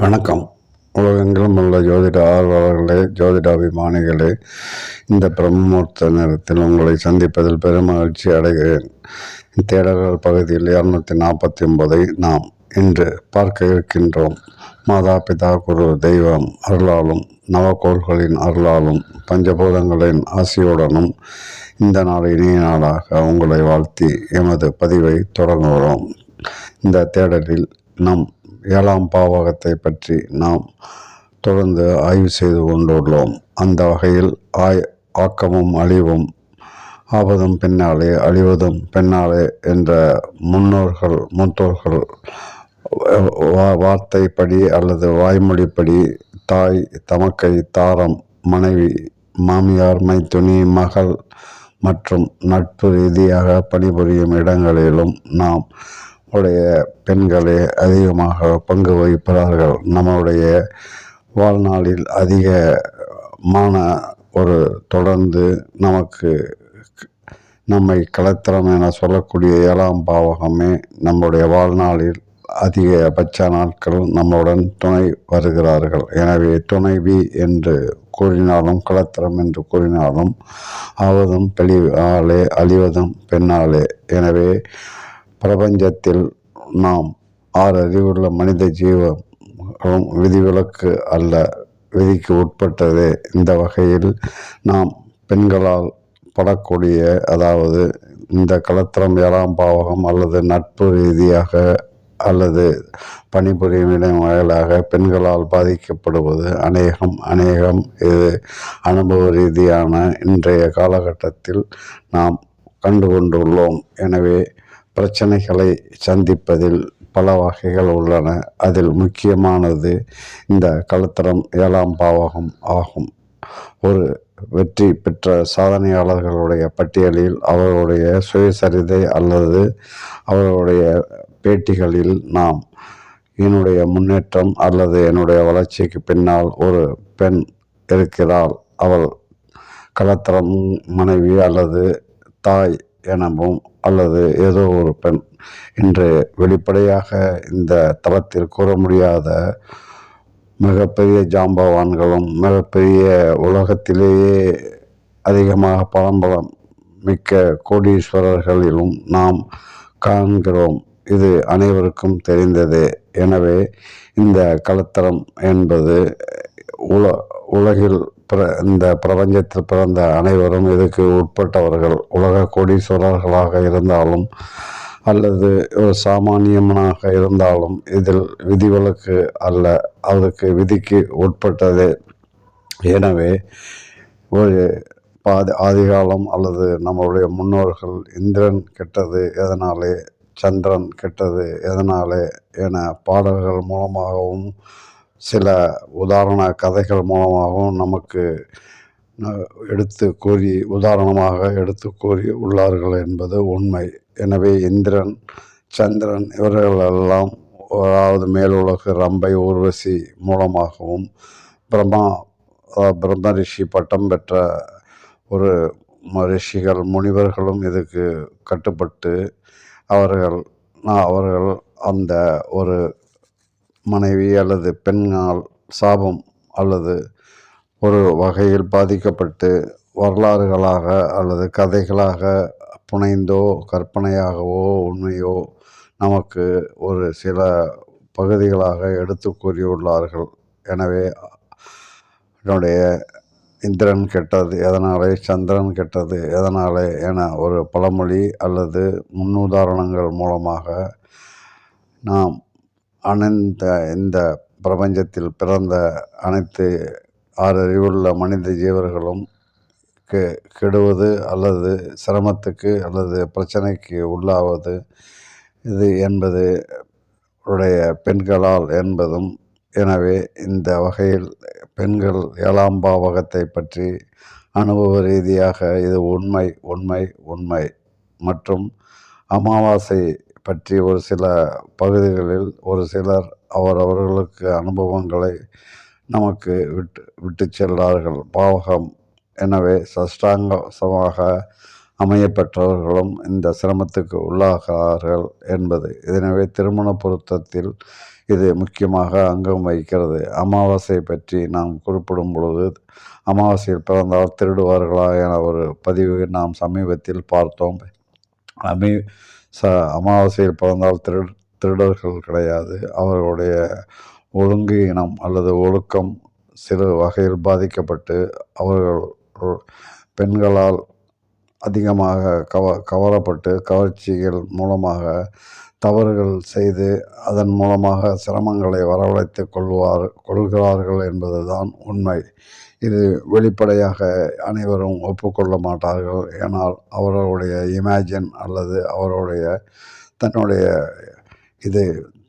வணக்கம். உலகெங்கிலும் உள்ள ஜோதிட ஆர்வலர்களே ஜோதிட அபிமானிகளே இந்த பிரம்மூர்த்த நேரத்தில் உங்களை சந்திப்பதில் பெருமகிழ்ச்சி அடைகிறேன். தேடல்கள் பகுதியில் இரநூத்தி நாற்பத்தி ஒன்பதை நாம் இன்று பார்க்க இருக்கின்றோம். மாதா பிதா குரு தெய்வம் அருளாலும் நவக்கோள்களின் அருளாலும் பஞ்சபூதங்களின் ஆசியுடனும் இந்த நாள் இனிய நாளாக உங்களை வாழ்த்தி எமது பதிவை தொடங்குகிறோம். இந்த தேடலில் நம் ஏழாம் பாவகத்தை பற்றி நாம் தொடர்ந்து ஆய்வு செய்து கொண்டுள்ளோம். அந்த வகையில் ஆய் ஆக்கமும் அழிவும் ஆபதும் பின்னாலே அழிவதும் பின்னாலே என்ற முன்னோர்கள் மூத்தோர்கள் வா- வார்த்தைப்படி அல்லது வாய்மொழிப்படி தாய் தமக்கை தாரம் மனைவி மாமியார் மைத்துனி மகள் மற்றும் நட்பு ரீதியாக பணிபுரியும் இடங்களிலும் நாம் உடைய பெண்களே அதிகமாக பங்கு வகிப்பார்கள் நம்முடைய வாழ்நாளில் அதிகமான ஒரு தொடர்ந்து நமக்கு நம்மை கலத்திரம் என சொல்லக்கூடிய ஏழாம் பாவகமே நம்முடைய வாழ்நாளில் அதிகபட்ச நாட்கள் நம்முடன் துணை வருகிறார்கள். எனவே துணைவி என்று கூறினாலும் கலத்திரம் என்று கூறினாலும் ஆவதும் ஆளே அழிவதும் பெண்ணாலே. எனவே பிரபஞ்சத்தில் நாம் ஆறு அறிவுள்ள மனித ஜீவம் விதிவிலக்கு அல்ல. விதிக்கு உட்பட்டது. இந்த வகையில் நாம் பெண்களால் படக்கூடிய அதாவது இந்த கலத்திரம் ஏழாம் பாவகம் அல்லது நட்பு ரீதியாக அல்லது பணிபுரியும் இடம் வாயிலாக பெண்களால் பாதிக்கப்படுவது அநேகம் அநேகம். இது அனுபவ ரீதியான இன்றைய காலகட்டத்தில் நாம் கண்டு கொண்டுள்ளோம் எனவே பிரச்சனைகளை சந்திப்பதில் பல வகைகள் உள்ளன. அதில் முக்கியமானது இந்த கலத்தரம் ஏழாம் பாவகம் ஆகும். ஒரு வெற்றி பெற்ற சாதனையாளர்களுடைய பட்டியலில் அவர்களுடைய சுயசரிதை அல்லது அவர்களுடைய பேட்டிகளில் நாம் என்னுடைய முன்னேற்றம் அல்லது என்னுடைய வளர்ச்சிக்கு பின்னால் ஒரு பெண் இருக்கிறாள். அவள் கலத்தரம் மனைவி அல்லது தாய் எனவும் அல்லது ஏதோ ஒரு பெண். என்று வெளிப்படையாக இந்த தளத்தில் கூற முடியாத மிகப்பெரிய ஜாம்பவான்களும் மிகப்பெரிய உலகத்திலேயே அதிகமாக பழம்பலம் மிக்க கோடீஸ்வரர்களிலும் நாம் காண்கிறோம். இது அனைவருக்கும் தெரிந்ததே. எனவே இந்த கலத்தரம் என்பது உல உலகில் பிற இந்த பிரபஞ்சத்தில் பிறந்த அனைவரும் இதுக்கு உட்பட்டவர்கள். உலக கோடீஸ்வரர்களாக இருந்தாலும் அல்லது ஒரு சாமானியமனாக இருந்தாலும் இதில் விதிவிலக்கு அல்ல. அதுக்கு விதிக்கு உட்பட்டதே. எனவே ஒரு பாதி ஆதிகாலம் அல்லது நம்மளுடைய முன்னோர்கள் இந்திரன் கெட்டது எதனாலே சந்திரன் கெட்டது எதனாலே என பாடல்கள் மூலமாகவும் சில உதாரண கதைகள் மூலமாகவும் நமக்கு எடுத்து கூறி உதாரணமாக எடுத்து கூறி உள்ளார்கள் என்பது உண்மை. எனவே இந்திரன் சந்திரன் இவர்களெல்லாம் அதாவது மேலுலகு ரம்பை ஊர்வசி மூலமாகவும் பிரம்மா பிரம்ம ரிஷி பட்டம் பெற்ற ஒரு ரிஷிகள் முனிவர்களும் இதுக்கு கட்டுப்பட்டு அவர்கள் நான் அவர்கள் அந்த ஒரு மனைவி அல்லது பெண்ணால் சாபம் அல்லது ஒரு வகையில் பாதிக்கப்பட்டு வரலாறுகளாக அல்லது கதைகளாக புனைந்தோ கற்பனையாகவோ உண்மையோ நமக்கு ஒரு சில பகுதிகளாக எடுத்து கூறியுள்ளார்கள். எனவே என்னுடைய இந்திரன் கெட்டது எதனாலே சந்திரன் கெட்டது எதனாலே என ஒரு பழமொழி அல்லது முன்னுதாரணங்கள் மூலமாக நாம் அனைந்த இந்த பிரபஞ்சத்தில் பிறந்த அனைத்து ஆறறிவுள்ள மனித ஜீவர்களும் கெ கெடுவது அல்லது சிரமத்துக்கு அல்லது பிரச்சனைக்கு உள்ளாவது இது என்பது உடைய பெண்களால் என்பதும் எனவே இந்த வகையில் பெண்கள் ஏழாம் பாவகத்தை பற்றி அனுபவ ரீதியாக இது உண்மை உண்மை உண்மை மற்றும் அமாவாசை பற்றி ஒரு சில பகுதிகளில் ஒரு சிலர் அவரவர்களுக்கு அனுபவங்களை நமக்கு விட்டு விட்டு செல்கிறார்கள். பாவகம். எனவே சஷ்டாங்கமாக அமையப்பெற்றவர்களும் இந்த சிரமத்துக்கு உள்ளாகிறார்கள் என்பது. எனவே திருமண பொருத்தத்தில் இது முக்கியமாக அங்கம் வகிக்கிறது. அமாவாசை பற்றி நாம் குறிப்பிடும் பொழுது அமாவாசையில் பிறந்தால் திருடுவார்களா என ஒரு பதிவு நாம் சமீபத்தில் பார்த்தோம். அமி ச அமாவாசையில் பிறந்தால் திரு திருடர்கள் கிடையாது. அவர்களுடைய ஒழுங்கு இனம் அல்லது ஒழுக்கம் சிறு வகையில் பாதிக்கப்பட்டு அவர்கள் பெண்களால் அதிகமாக கவ கவரப்பட்டு கவர்ச்சிகள் மூலமாக தவறுகள் செய்து அதன் மூலமாக சிரமங்களை வரவழைத்து கொள்வார் கொள்கிறார்கள் என்பதுதான் உண்மை. இது வெளிப்படையாக அனைவரும் ஒப்புக்கொள்ள மாட்டார்கள். ஏனால் அவர்களுடைய இமேஜின் அல்லது அவருடைய தன்னுடைய இது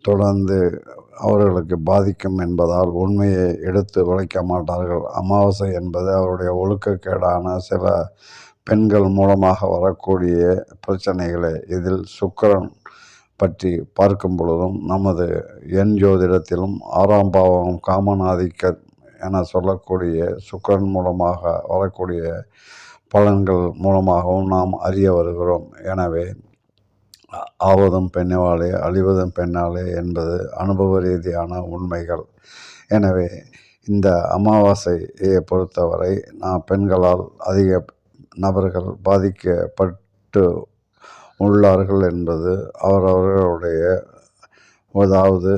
தொடர்ந்து அவர்களுக்கு பாதிக்கும் என்பதால் உண்மையை எடுத்து உழைக்க மாட்டார்கள். அமாவாசை என்பது அவருடைய ஒழுக்கக்கேடான சில பெண்கள் மூலமாக வரக்கூடிய பிரச்சனைகளை இதில் சுக்கரன் பற்றி பார்க்கும் பொழுதும் நமது எண் ஜோதிடத்திலும் ஆறாம் பாவம் காமநாதிக்க என சொல்லக்கூடிய சுக்கரன் மூலமாக வரக்கூடிய பலன்கள் மூலமாகவும் நாம் அறிய வருகிறோம். எனவே ஆவதும் பெண்ணாலே அழிவதும் பெண்ணாலே என்பது அனுபவ ரீதியான உண்மைகள். எனவே இந்த அமாவாசையை பொறுத்தவரை நான் பெண்களால் அதிக நபர்கள் பாதிக்கப்பட்டு உள்ளார்கள் என்பது அவரவர்களுடைய அதாவது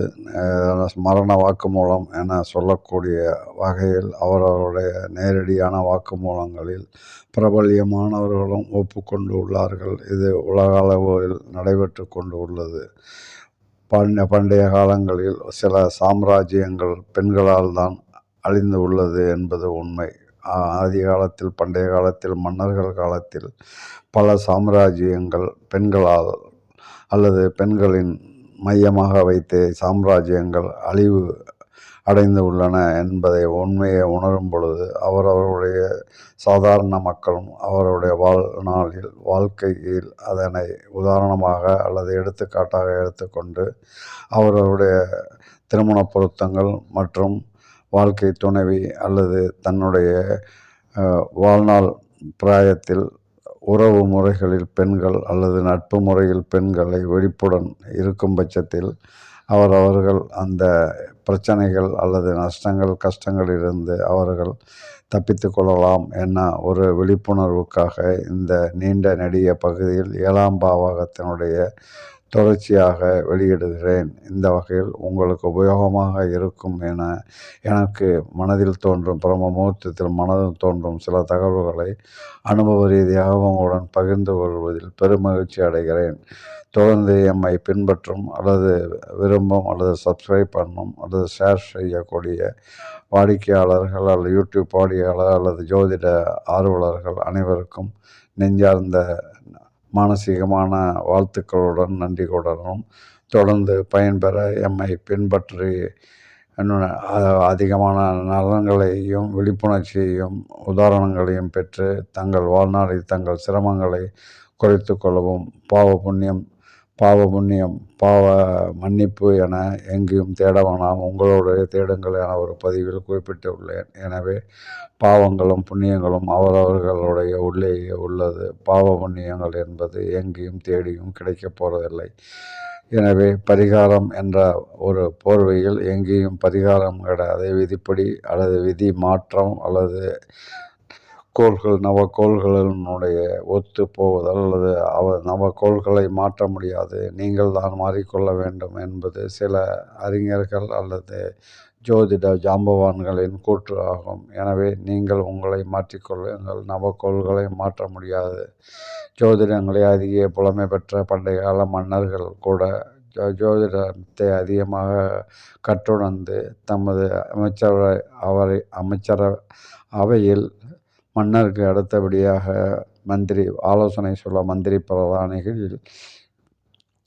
மரண வாக்குமூலம் என சொல்லக்கூடிய வகையில் அவரவருடைய நேரடியான வாக்குமூலங்களில் பிரபல்யமானவர்களும் ஒப்புக்கொண்டு உள்ளார்கள். இது உலக அளவில் நடைபெற்று கொண்டு உள்ளது. பண்ட பண்டைய காலங்களில் சில சாம்ராஜ்யங்கள் பெண்களால் தான் அழிந்து உள்ளது என்பது உண்மை. ஆதி காலத்தில் பண்டைய காலத்தில் மன்னர்கள் காலத்தில் பல சாம்ராஜ்யங்கள் பெண்களால் அல்லது பெண்களின் மையமாக வைத்து சாம்ராஜ்யங்கள் அழிவு அடைந்து உள்ளன என்பதை உண்மையை உணரும் பொழுது அவரவருடைய சாதாரண மக்களும் அவருடைய வாழ்நாளில் வாழ்க்கையில் அதனை உதாரணமாக அல்லது எடுத்துக்காட்டாக எடுத்துக்கொண்டு அவரவருடைய திருமண பொருத்தங்கள் மற்றும் வாழ்க்கை துணைவி அல்லது தன்னுடைய வாழ்நாள் பிராயத்தில் உறவு முறைகளில் பெண்கள் அல்லது நட்பு முறையில் பெண்களை வெடிப்புடன் இருக்கும் பட்சத்தில் அவர் அவர்கள் அந்த பிரச்சனைகள் அல்லது நஷ்டங்கள் கஷ்டங்களிலிருந்து அவர்கள் தப்பித்து கொள்ளலாம் என ஒரு விழிப்புணர்வுக்காக இந்த நீண்ட நெடிய பகுதியில் ஏழாம் பாவகத்தினுடைய தொடர்ச்சியாக வெளியிடுகிறேன். இந்த வகையில் உங்களுக்கு உபயோகமாக இருக்கும் என எனக்கு மனதில் தோன்றும் பிரம்ம முகூர்த்தத்தில் மனதில் தோன்றும் சில தகவல்களை அனுபவ ரீதியாக உங்களுடன் பகிர்ந்து கொள்வதில் பெருமகிழ்ச்சி அடைகிறேன். தொடர்ந்து எம்மை பின்பற்றும் அல்லது விரும்பும் அல்லது சப்ஸ்கிரைப் பண்ணும் அல்லது ஷேர் செய்யக்கூடிய வாடிக்கையாளர்கள் அல்லது யூடியூப் வாடிக்கையாளர் அல்லது ஜோதிட ஆர்வலர்கள் அனைவருக்கும் நெஞ்சார்ந்த மானசீகமான வாழ்த்துக்களுடன் நன்றி கொடரும் தொடர்ந்து பயன்பெற எம்மை பின்பற்றி அதிகமான நலன்களையும் விழிப்புணர்ச்சியையும் உதாரணங்களையும் பெற்று தங்கள் வாழ்நாளில் தங்கள் சிரமங்களை குறைத்து கொள்ளவும் பாவ புண்ணியம் பாவ புண்ணியம் பாவ மன்னிப்பு என எங்கேயும் தேட வேணாம். உங்களுடைய தேடுங்கள் என ஒரு பதிவில் குறிப்பிட்டுள்ளேன். எனவே பாவங்களும் புண்ணியங்களும் அவரவர்களுடைய உள்ளேயே உள்ளது. பாவ புண்ணியங்கள் என்பது எங்கேயும் தேடியும் கிடைக்கப் போவதில்லை எனவே பரிகாரம் என்ற ஒரு போர்வையில் எங்கேயும் பரிகாரம் கிடையாது விதிப்படி அல்லது விதி மாற்றம் அல்லது கோள்கள் நவக்கோள்களினுடைய ஒத்து போவதல் அல்லது அவ நவக்கோள்களை மாற்ற முடியாது. நீங்கள் தான் மாறிக்கொள்ள வேண்டும் என்பது சில அறிஞர்கள் அல்லது ஜோதிட ஜாம்பவான்களின் கூற்று ஆகும். எனவே நீங்கள் உங்களை மாற்றிக்கொள்ளுங்கள். நவக்கோள்களை மாற்ற முடியாது. ஜோதிடங்களை அதிக புலமை பெற்ற பண்டைய கால மன்னர்கள் கூட ஜோதிடத்தை அதிகமாக கற்றுணர்ந்து தமது அமைச்சரவை அவரை அமைச்சர அவையில் மன்னருக்கு அடுத்தபடியாக மந்திரி ஆலோசனை சொல்ல மந்திரி பிரதானிகளில்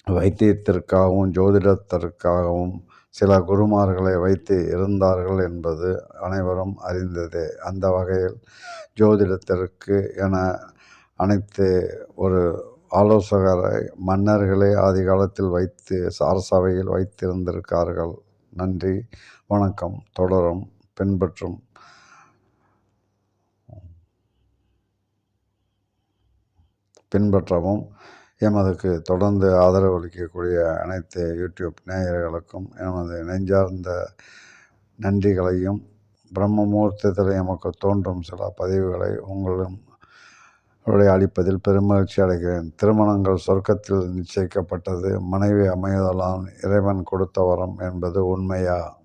வைத்தியத்திற்காகவும் ஜோதிடத்திற்காகவும் சில குருமார்களை வைத்து இருந்தார்கள் என்பது அனைவரும் அறிந்ததே. அந்த வகையில் ஜோதிடத்திற்கு என அனைத்து ஒரு ஆலோசகரை மன்னர்களே ஆதி காலத்தில் வைத்து அரசவையில் வைத்திருந்திருக்கார்கள். நன்றி வணக்கம். தொடரும் பின்பற்றும். பின்பற்றவும் எமதுக்கு தொடர்ந்து ஆதரவு அளிக்கக்கூடிய அனைத்து யூடியூப் நேயர்களுக்கும் எமது நெஞ்சார்ந்த நன்றிகளையும் பிரம்ம முகூர்த்தத்தில் எமக்கு தோன்றும் சில பதிவுகளை உங்களும் உடைய அளிப்பதில் பெருமகிழ்ச்சி அடைகிறேன். திருமணங்கள் சொர்க்கத்தில் நிச்சயிக்கப்பட்டது. மனைவி அமைவதெல்லாம் இறைவன் கொடுத்த வரம் என்பது உண்மையா?